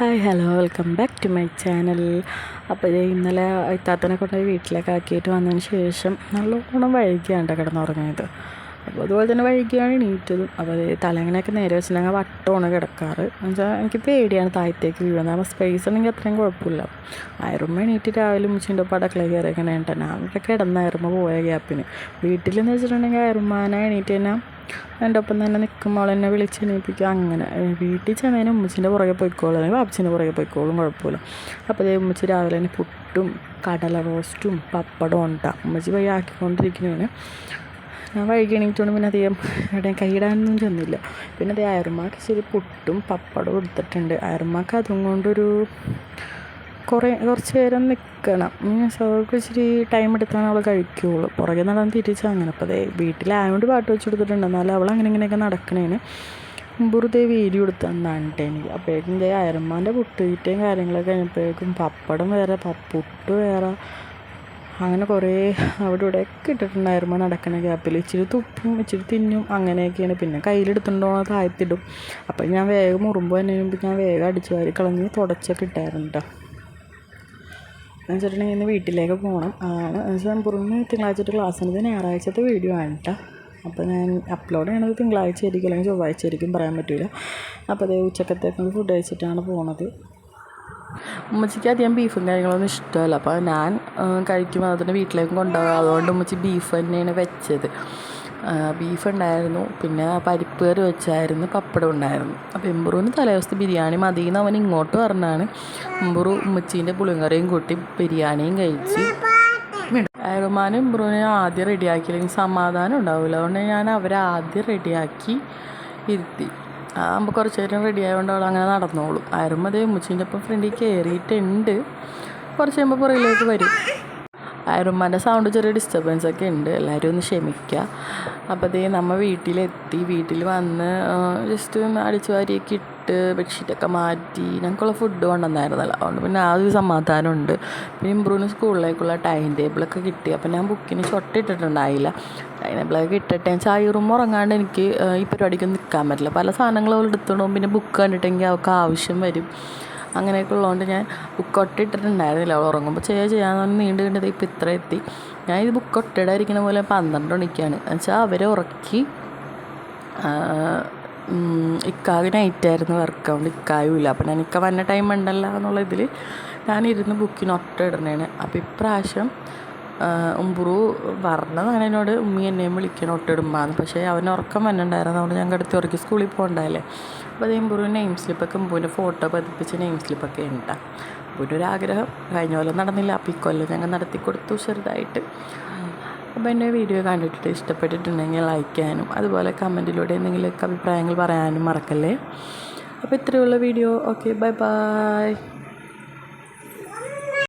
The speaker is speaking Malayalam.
Hi hello welcome back to my channel. അപ്പോൾ ഇന്നലെ ഇത്താത്തനെ കൊണ്ടുപോയി വീട്ടിലേക്ക് ആക്കിയിട്ട് വന്നതിന് ശേഷം നല്ലോണം വഴുകിയാണ്ട് കിടന്നുറങ്ങിയത് അപ്പോൾ അതുപോലെ തന്നെ വഴുകിയാണ് എണീറ്റതും. അപ്പോൾ തലങ്ങനെയൊക്കെ നേരെ വെച്ചിട്ടുണ്ടെങ്കിൽ വട്ടമാണ് കിടക്കാറ്. എന്നുവെച്ചാൽ എനിക്ക് പേടിയാണ് താഴത്തേക്ക് വീഴുന്നത്. അപ്പോൾ സ്പേസ് ഉണ്ടെങ്കിൽ അത്രയും കുഴപ്പമില്ല. അയറുമ്മ എണീറ്റ് രാവിലെ മുച്ചിന്റെ ഒപ്പം അടക്കള കയറിയൊക്കെ ഞാൻ അവിടെ കിടന്നായിരുന്നു പോയ ഗ്യാപ്പിന് വീട്ടിലെന്ന് വെച്ചിട്ടുണ്ടെങ്കിൽ അയറുമ്മാനെ എണീറ്റ് തന്നെ എന്റെ ഒപ്പം തന്നെ നിൽക്കുമ്പോൾ എന്നെ വിളിച്ച് എണീപ്പിക്കുക അങ്ങനെ വീട്ടിൽ ചെന്നതിന് ഉമ്മച്ചിന്റെ പുറകെ പോയിക്കോളും. അല്ലെങ്കിൽ ബാബച്ചിന്റെ പുറകെ പോയിക്കോളും കുഴപ്പമില്ല. അപ്പോൾ അതേ ഉമ്മച്ചി രാവിലെ തന്നെ പുട്ടും കടല റോസ്റ്റും പപ്പടവും ഉണ്ടാ. ഉമ്മച്ചി വഴി ആക്കിക്കൊണ്ടിരിക്കുന്നതിന് ഞാൻ വൈകി എണീറ്റോണ്ട് പിന്നെ അധികം എവിടെയും കൈയിടാനൊന്നും ചെന്നില്ല. പിന്നെ അതേ അയർമാക്ക് ശരി പുട്ടും പപ്പടവും എടുത്തിട്ടുണ്ട്. അയർമാക്ക് അതും കൊണ്ടൊരു കുറേ കുറച്ച് നേരം നിൽക്കണം മീൻസ് അവർക്ക് ഇച്ചിരി ടൈം എടുത്താണ് അവൾ കഴിക്കുകയുള്ളൂ പുറകെ നടന്ന് തിരിച്ച് അങ്ങനെ. അപ്പോൾ അതേ വീട്ടിലായതുകൊണ്ട് പാട്ട് വെച്ച് കൊടുത്തിട്ടുണ്ട്. എന്നാലും അവൾ അങ്ങനെ ഇങ്ങനെയൊക്കെ നടക്കണേന് മുമ്പുറത്തെ വീഡിയോ എടുത്ത് തന്നാണ് കേട്ടോ എനിക്ക്. അപ്പോഴേക്കും ഇതേ അയർമാന്റെ പുട്ടുകീറ്റയും കാര്യങ്ങളൊക്കെ കഴിഞ്ഞപ്പോഴേക്കും പപ്പടം വേറെ പുട്ട് വേറെ അങ്ങനെ കുറേ അവിടെ ഇവിടെയൊക്കെ ഇട്ടിട്ടുണ്ടായിരുന്നു നടക്കണ ഗ്യാപ്പിൽ ഇച്ചിരി തുപ്പും ഇച്ചിരി തിന്നും അങ്ങനെയൊക്കെയാണ്. പിന്നെ കയ്യിലെടുത്തുണ്ടോ താഴ്ത്തിടും. അപ്പം ഞാൻ വേഗം മുറുമ്പ് തന്നെ ഞാൻ വേഗം അടിച്ചു വാരി കളഞ്ഞ് തുടച്ചൊക്കെ ഇട്ടായിരുന്നു കേട്ടോ എന്ന് വെച്ചിട്ടുണ്ടെങ്കിൽ ഇന്ന് വീട്ടിലേക്ക് പോകണം. അതാണ് വെച്ചാൽ പുറമെ തിങ്കളാഴ്ച ക്ലാസ് ഉണ്ട് ഞായറാഴ്ചത്തെ വീഡിയോ ആണ് കേട്ടോ അപ്പോൾ ഞാൻ അപ്ലോഡ് ചെയ്യണത് തിങ്കളാഴ്ച ആയിരിക്കും അല്ലെങ്കിൽ ചൊവ്വാഴ്ച ആയിരിക്കും പറയാൻ പറ്റില്ല അപ്പോൾ അതേ ഉച്ചക്കത്തേക്ക് ഫുഡ് കഴിച്ചിട്ടാണ് പോണത്. ഉമ്മച്ചിക്ക് അധികം ബീഫും കാര്യങ്ങളൊന്നും ഇഷ്ടമല്ല. അപ്പോൾ ഞാൻ കഴിക്കുമ്പോൾ അതിന് വീട്ടിലേക്കും കൊണ്ടുപോകാം. അതുകൊണ്ട് ഉമ്മച്ചി ബീഫ് തന്നെയാണ് വെച്ചത്. ബീഫ് ഉണ്ടായിരുന്നു. പിന്നെ പരിപ്പ് കറി വെച്ചായിരുന്നു പപ്പടം ഉണ്ടായിരുന്നു. അപ്പോൾ എമ്പുറുവിന് തലേദിവസത്തെ ബിരിയാണി മതി എന്ന് അവൻ ഇങ്ങോട്ട് പറഞ്ഞാണ്. എമ്പുറു ഉമ്മച്ചീന്റെ പുളിങ്കറിയും കൂട്ടി ബിരിയാണിയും കഴിച്ച് ഏകമാനും എമ്പുറുവിനെ ആദ്യം റെഡിയാക്കിയില്ലെങ്കിൽ സമാധാനം ഉണ്ടാവില്ല അതുകൊണ്ട് ഞാൻ അവരെ ആദ്യം റെഡിയാക്കി ഇരുത്തി. ആകുമ്പോൾ കുറച്ച് നേരം റെഡി ആയതുകൊണ്ട് അവൾ അങ്ങനെ നടന്നോളും. ആരും അതേ ഉമ്മച്ചീന്റെ ഒപ്പം ഫ്രണ്ടിൽ കയറിയിട്ടുണ്ട് കുറച്ച് കഴിയുമ്പോൾ പുറകിലേക്ക് വരും. അയറുമ്മാന്റെ സൗണ്ട് ചെറിയ ഡിസ്റ്റർബൻസ് ഒക്കെ ഉണ്ട്. എല്ലാവരും ഒന്ന് ക്ഷമിക്കുക അപ്പോൾ അതേ നമ്മൾ വീട്ടിലെത്തി. വീട്ടിൽ വന്ന് ജസ്റ്റ് ഒന്ന് അടിച്ചു വാരിയൊക്കെ ഇട്ട് ബെഡ്ഷീറ്റൊക്കെ മാറ്റി. ഞങ്ങൾക്കുള്ള ഫുഡ് കൊണ്ടുവന്നായിരുന്നല്ലോ. അതുകൊണ്ട് പിന്നെ ആ ഒരു സമാധാനമുണ്ട്. പിന്നെ ഇമ്പ്രൂവിന് സ്കൂളിലേക്കുള്ള ടൈം ടേബിളൊക്കെ കിട്ടി. അപ്പോൾ ഞാൻ ബുക്കിന് ചൊട്ടിട്ടിട്ടുണ്ടായില്ല ടൈം ടേബിളൊക്കെ ഇട്ടിട്ട് ചായ റൂം ഉറങ്ങാണ്ട് എനിക്ക് ഈ പരിപാടിക്കൊന്നും നിൽക്കാൻ പറ്റില്ല. പല സാധനങ്ങളും അവൾ എടുത്തോണ്ടും പിന്നെ ബുക്ക് കണ്ടിട്ടെങ്കിൽ അവൾക്ക് ആവശ്യം വരും. അങ്ങനെയൊക്കെ ഉള്ളതുകൊണ്ട് ഞാൻ ബുക്ക് ഒട്ടിട്ടിട്ടുണ്ടായിരുന്നില്ല. അവൾ ഉറങ്ങുമ്പോൾ ചെയ്യാ ചെയ്യാന്ന് പറഞ്ഞ് നീണ്ടു കണ്ടത് ഇപ്പം ഇത്ര എത്തി. ഞാൻ ഇത് ബുക്ക് ഒട്ടിടാതിരിക്കുന്ന പോലെ പന്ത്രണ്ട് മണിക്കാണ്. എന്നുവെച്ചാൽ അവരെ ഉറക്കി ഇക്കാവ് നൈറ്റായിരുന്നു വർക്ക് അതുകൊണ്ട് ഇക്കായുമില്ല അപ്പം ഞാൻ ഇക്ക വന്ന ടൈം ഉണ്ടല്ലോ എന്നുള്ള ഇതിൽ ഞാനിരുന്ന് ബുക്കിന് ഒറ്റ ഇടണേണ് അപ്പോൾ ഇപ്രാവശ്യം ഉമ്പുറു പറഞ്ഞത് അങ്ങനെ എന്നോട് ഉമ്മി എന്നെയും വിളിക്കണം ഒട്ടിടുമ്പാന്ന്. പക്ഷേ അവന് ഉറക്കം വന്നിട്ടുണ്ടായിരുന്നു അതുകൊണ്ട് ഞാൻ കിടത്തി ഉറക്കി സ്കൂളിൽ പോകണ്ടായില്ലേ. അപ്പോൾ അത് എമ്പുറു നെയിം സ്ലിപ്പൊക്കെ എമ്പുവിന്റെ ഫോട്ടോ പതിപ്പിച്ച് നെയിം സ്ലിപ്പൊക്കെ ഉണ്ടാ അപ്പോൾ ഒരു ആഗ്രഹം. കഴിഞ്ഞ കൊല്ലം നടന്നില്ല. അപ്പോൾ ഇക്കൊല്ലം ഞങ്ങൾ നടത്തി കൊടുത്തു ചെറുതായിട്ട്. അപ്പോൾ എന്റെ വീഡിയോ കണ്ടിട്ട് ഇഷ്ടപ്പെട്ടിട്ടുണ്ടെങ്കിൽ ലൈക്ക് ചെയ്യാനും അതുപോലെ കമന്റിലൂടെ എന്തെങ്കിലുമൊക്കെ അഭിപ്രായങ്ങൾ പറയാനും മറക്കല്ലേ. അപ്പോൾ ഇത്രയുള്ള വീഡിയോ ഓക്കെ ബൈ ബൈ